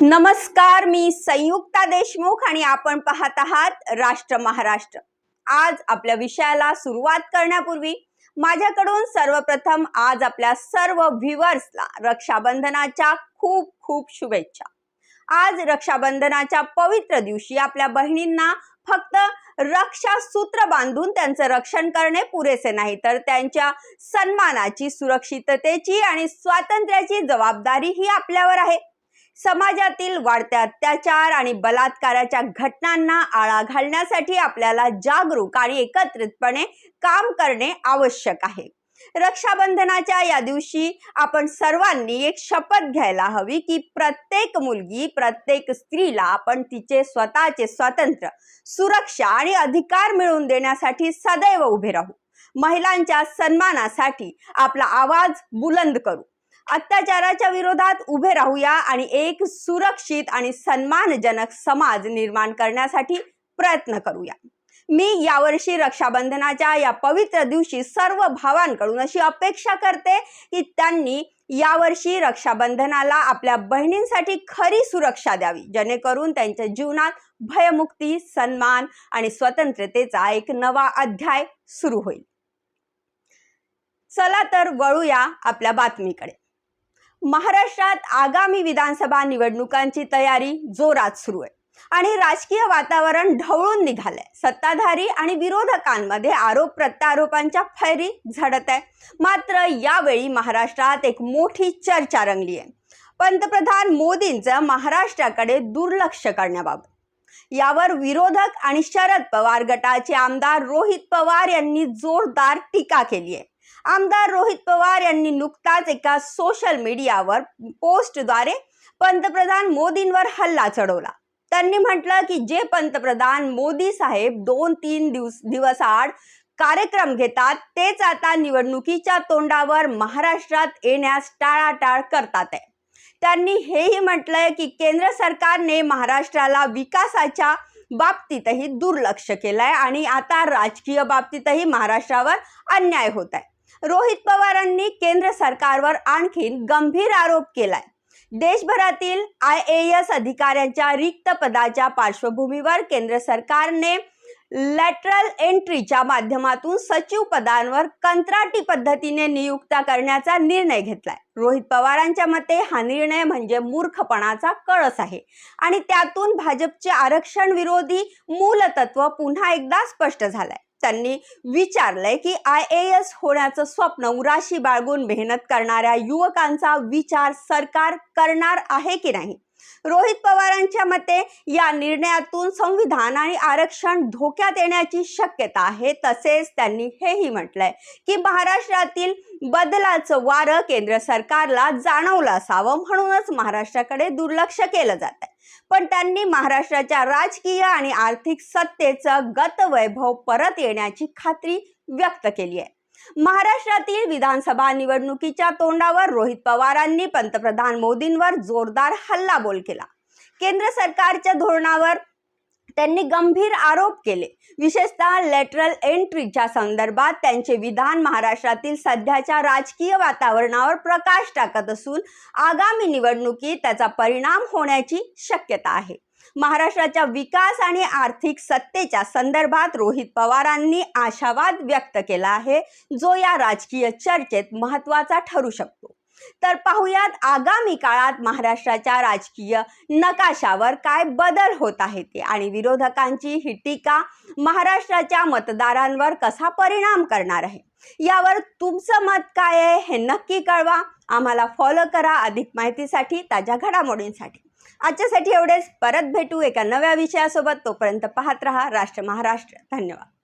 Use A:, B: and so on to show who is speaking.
A: नमस्कार मी संयुक्ता देशमुख आणि आपण पाहत आहात राष्ट्र महाराष्ट्र. आज आपल्या विषयाला सुरुवात करण्यापूर्वी माझ्याकडून सर्वप्रथम आज आपल्या सर्व व्ह्युअर्सला रक्षाबंधनाच्या खूप खूप शुभेच्छा. आज रक्षाबंधनाच्या पवित्र दिवशी आपल्या बहिणींना फक्त रक्षा सूत्र बांधून त्यांचं रक्षण करणे पुरेसे नाही तर त्यांच्या सन्मानाची सुरक्षिततेची आणि स्वातंत्र्याची जबाबदारी ही आपल्यावर आहे. समाजातील वाढत्या अत्याचार आणि बलात्काराच्या घटनांना आळा घालण्यासाठी आपल्याला जागरूक आणि एकत्रितपणे काम करणे आवश्यक आहे. रक्षाबंधनाच्या या दिवशी आपण सर्वांनी एक शपथ घ्यायला हवी की प्रत्येक मुलगी प्रत्येक स्त्रीला आपण तिचे स्वतःचे स्वातंत्र्य सुरक्षा आणि अधिकार मिळवून देण्यासाठी सदैव उभे राहू. महिलांच्या सन्मानासाठी आपला आवाज बुलंद करू. अत्याचाराच्या विरोधात उभे राहूया आणि एक सुरक्षित आणि सन्मानजनक समाज निर्माण करण्यासाठी प्रयत्न करूया. मी यावर्षी रक्षाबंधनाच्या या पवित्र दिवशी सर्व भावांकडून अशी अपेक्षा करते की त्यांनी यावर्षी रक्षाबंधनाला आपल्या बहिणींसाठी खरी सुरक्षा द्यावी जेणेकरून त्यांच्या जीवनात भयमुक्ती सन्मान आणि स्वतंत्रतेचा एक नवा अध्याय सुरू होईल. चला तर वळूया आपल्या बातमीकडे. महाराष्ट्रात आगामी विधानसभा निवडणुकांची तयारी जोरात सुरू आहे. आणि राजकीय वातावरण ढवळून निघालंय. सत्ताधारी आणि विरोधकांमध्ये आरोप प्रत्यारोपांच्या फैरी झडत आहे. मात्र यावेळी महाराष्ट्रात एक मोठी चर्चा रंगली आहे. पंतप्रधान मोदींचं महाराष्ट्राकडे दुर्लक्ष करण्याबाबत. यावर विरोधक आणि शरद पवार गटाचे आमदार रोहित पवार यांनी जोरदार टीका केली आहे. आमदार रोहित पवार यांनी नुकताच एका सोशल मीडियावर पोस्टद्वारे पंतप्रधान मोदींवर हल्ला चढवला. त्यांनी म्हटलं की जे पंतप्रधान मोदी साहेब दोन तीन दिवस दिवसाआड कार्यक्रम घेतात तेच आता निवडणुकीच्या तोंडावर महाराष्ट्रात येण्यास टाळाटाळ करतात आहे. त्यांनी हेही म्हटलंय की केंद्र सरकारने महाराष्ट्राला विकासाच्या बाबतीतही दुर्लक्ष केलंय आणि आता राजकीय बाबतीतही महाराष्ट्रावर अन्याय होत आहे. रोहित पवारांनी केंद्र सरकारवर आणखीन गंभीर आरोप केलाय. देशभरातील आय ए एस अधिकाऱ्यांच्या रिक्त पदाच्या पार्श्वभूमीवर केंद्र सरकारने लॅटरल एंट्रीच्या माध्यमातून सचिव पदांवर कंत्राटी पद्धतीने नियुक्त्या करण्याचा निर्णय घेतलाय. रोहित पवारांच्या मते हा निर्णय म्हणजे मूर्खपणाचा कळस आहे आणि त्यातून भाजपचे आरक्षण विरोधी मूलतत्व पुन्हा एकदा स्पष्ट झालंय. त्यांनी विचारलंय की आय ए एस होण्याचं स्वप्न उराशी बाळगून मेहनत करणाऱ्या युवकांचा विचार सरकार करणार आहे की नाही? रोहित पवारांच्या मते या निर्णयातून संविधान आणि आरक्षण धोक्यात येण्याची शक्यता आहे तसेच त्यांनी हेही म्हटलंय की महाराष्ट्रातील बदलाचं वारं केंद्र सरकारला जाणवलं असावं म्हणूनच महाराष्ट्राकडे दुर्लक्ष केलं जात आहे. पण त्यांनी महाराष्ट्राच्या राजकीय आणि आर्थिक सत्तेचं गतवैभव परत येण्याची खात्री व्यक्त केली आहे. महाराष्ट्रातील विधानसभा निवडणुकीच्या तोंडावर रोहित पवारांनी पंतप्रधान मोदींवर जोरदार हल्लाबोल केला. केंद्र सरकारच्या धोरणावर त्यांनी गंभीर आरोप केले. विशेषतः लेटरल एंट्रीच्या संदर्भात त्यांचे विधान महाराष्ट्रातील सध्याच्या राजकीय वातावरणावर प्रकाश टाकत असून आगामी निवडणुकीत त्याचा परिणाम होण्याची शक्यता आहे. महाराष्ट्राच्या विकास आणि आर्थिक सत्तेच्या संदर्भात रोहित पवारांनी आशावाद व्यक्त केला आहे जो या राजकीय चर्चेत महत्त्वाचा ठरू शकतो. तर पाहुयात आगामी काळात महाराष्ट्राच्या राजकीय नकाशावर काय बदल होत आहे ते आणि विरोधकांची ही टीका महाराष्ट्राच्या मतदारांवर कसा परिणाम करणार आहे? यावर तुमचं मत काय आहे हे नक्की कळवा. आम्हाला फॉलो करा अधिक माहितीसाठी ताज्या घडामोडींसाठी. आजच्यासाठी एवढेच. परत भेटू एका नव्या विषयासोबत. तोपर्यंत पाहत रहा. राष्ट्र महाराष्ट्र. धन्यवाद.